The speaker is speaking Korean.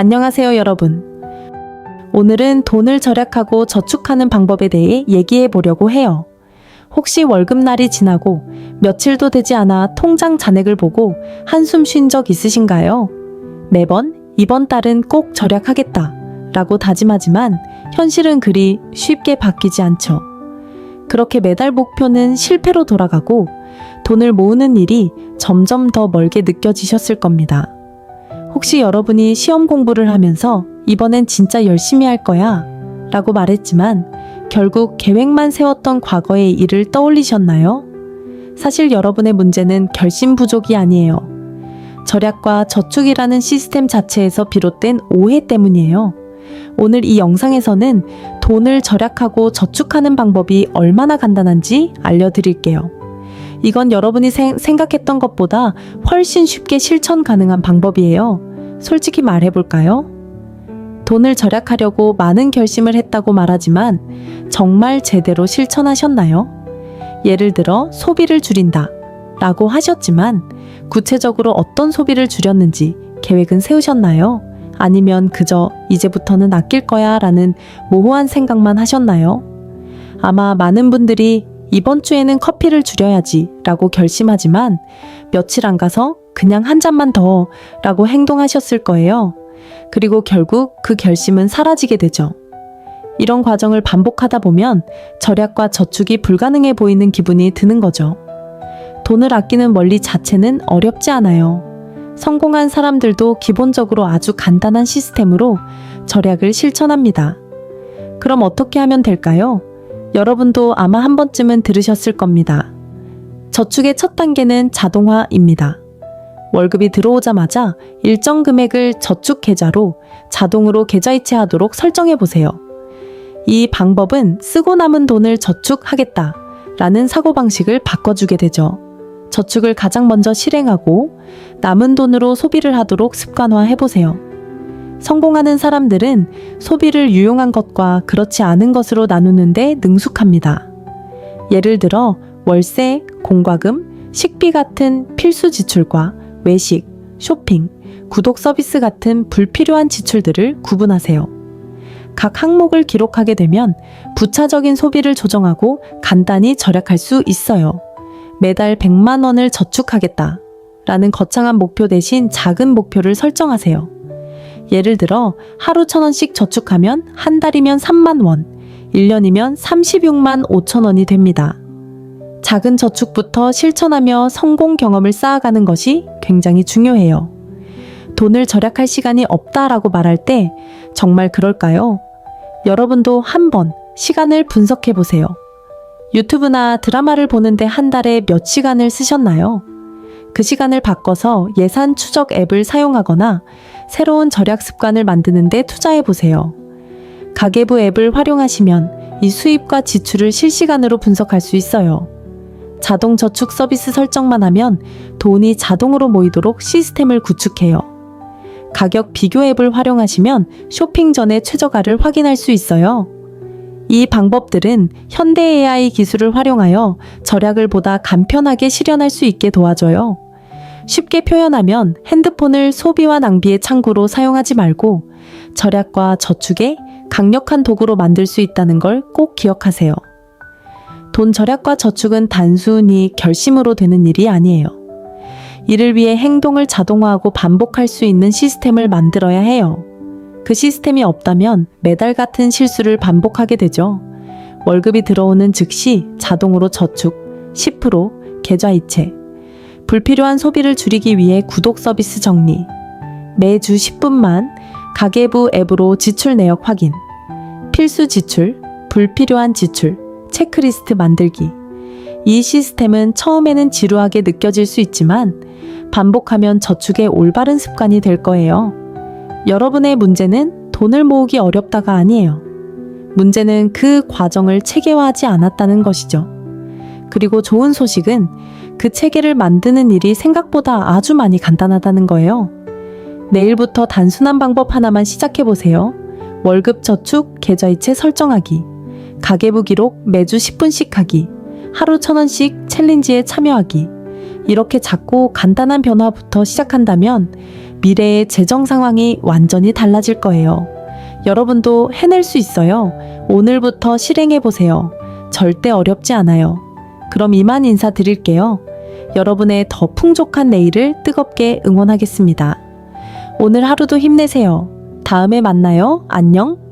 안녕하세요, 여러분. 오늘은 돈을 절약하고 저축하는 방법에 대해 얘기해 보려고 해요. 혹시 월급날이 지나고 며칠도 되지 않아 통장 잔액을 보고 한숨 쉰 적 있으신가요? 매번 이번 달은 꼭 절약하겠다 라고 다짐하지만 현실은 그리 쉽게 바뀌지 않죠. 그렇게 매달 목표는 실패로 돌아가고 돈을 모으는 일이 점점 더 멀게 느껴지셨을 겁니다. 혹시 여러분이 시험 공부를 하면서 이번엔 진짜 열심히 할 거야 라고 말했지만 결국 계획만 세웠던 과거의 일을 떠올리셨나요? 사실 여러분의 문제는 결심 부족이 아니에요. 절약과 저축이라는 시스템 자체에서 비롯된 오해 때문이에요. 오늘 이 영상에서는 돈을 절약하고 저축하는 방법이 얼마나 간단한지 알려드릴게요. 이건 여러분이 생, 생각했던 것보다 훨씬 쉽게 실천 가능한 방법이에요. 솔직히 말해볼까요? 돈을 절약하려고 많은 결심을 했다고 말하지만 정말 제대로 실천하셨나요? 예를 들어 소비를 줄인다 라고 하셨지만 구체적으로 어떤 소비를 줄였는지 계획은 세우셨나요? 아니면 그저 이제부터는 아낄 거야 라는 모호한 생각만 하셨나요? 아마 많은 분들이 이번 주에는 커피를 줄여야지 라고 결심하지만 며칠 안 가서 그냥 한 잔만 더 라고 행동하셨을 거예요. 그리고 결국 그 결심은 사라지게 되죠. 이런 과정을 반복하다 보면 절약과 저축이 불가능해 보이는 기분이 드는 거죠. 돈을 아끼는 원리 자체는 어렵지 않아요. 성공한 사람들도 기본적으로 아주 간단한 시스템으로 절약을 실천합니다. 그럼 어떻게 하면 될까요? 여러분도 아마 한 번쯤은 들으셨을 겁니다. 저축의 첫 단계는 자동화입니다. 월급이 들어오자마자 일정 금액을 저축 계좌로 자동으로 계좌 이체하도록 설정해 보세요. 이 방법은 쓰고 남은 돈을 저축하겠다 라는 사고방식을 바꿔주게 되죠. 저축을 가장 먼저 실행하고 남은 돈으로 소비를 하도록 습관화해 보세요. 성공하는 사람들은 소비를 유용한 것과 그렇지 않은 것으로 나누는데 능숙합니다. 예를 들어 월세, 공과금, 식비 같은 필수 지출과 외식, 쇼핑, 구독 서비스 같은 불필요한 지출들을 구분하세요. 각 항목을 기록하게 되면 부차적인 소비를 조정하고 간단히 절약할 수 있어요. 매달 100만 원을 저축하겠다. 라는 거창한 목표 대신 작은 목표를 설정하세요. 예를 들어 하루 천 원씩 저축하면 한 달이면 3만 원, 1년이면 36만 5천 원이 됩니다. 작은 저축부터 실천하며 성공 경험을 쌓아가는 것이 굉장히 중요해요. 돈을 절약할 시간이 없다라고 말할 때 정말 그럴까요? 여러분도 한번 시간을 분석해 보세요. 유튜브나 드라마를 보는데 한 달에 몇 시간을 쓰셨나요? 그 시간을 바꿔서 예산 추적 앱을 사용하거나 새로운 절약 습관을 만드는데 투자해 보세요. 가계부 앱을 활용하시면 이 수입과 지출을 실시간으로 분석할 수 있어요. 자동 저축 서비스 설정만 하면 돈이 자동으로 모이도록 시스템을 구축해요. 가격 비교 앱을 활용하시면 쇼핑 전에 최저가를 확인할 수 있어요. 이 방법들은 현대 AI 기술을 활용하여 절약을 보다 간편하게 실현할 수 있게 도와줘요. 쉽게 표현하면 핸드폰을 소비와 낭비의 창구로 사용하지 말고 절약과 저축의 강력한 도구로 만들 수 있다는 걸 꼭 기억하세요. 돈 절약과 저축은 단순히 결심으로 되는 일이 아니에요. 이를 위해 행동을 자동화하고 반복할 수 있는 시스템을 만들어야 해요. 그 시스템이 없다면 매달 같은 실수를 반복하게 되죠. 월급이 들어오는 즉시 자동으로 저축, 10% 계좌 이체, 불필요한 소비를 줄이기 위해 구독 서비스 정리, 매주 10분만 가계부 앱으로 지출 내역 확인, 필수 지출, 불필요한 지출, 체크리스트 만들기. 이 시스템은 처음에는 지루하게 느껴질 수 있지만 반복하면 저축의 올바른 습관이 될 거예요. 여러분의 문제는 돈을 모으기 어렵다가 아니에요. 문제는 그 과정을 체계화하지 않았다는 것이죠. 그리고 좋은 소식은 그 체계를 만드는 일이 생각보다 아주 많이 간단하다는 거예요. 내일부터 단순한 방법 하나만 시작해 보세요. 월급 저축 계좌이체 설정하기. 가계부 기록 매주 10분씩 하기. 하루 천 원씩 챌린지에 참여하기. 이렇게 작고 간단한 변화부터 시작한다면 미래의 재정 상황이 완전히 달라질 거예요. 여러분도 해낼 수 있어요. 오늘부터 실행해 보세요. 절대 어렵지 않아요. 그럼 이만 인사드릴게요. 여러분의 더 풍족한 내일을 뜨겁게 응원하겠습니다. 오늘 하루도 힘내세요. 다음에 만나요. 안녕.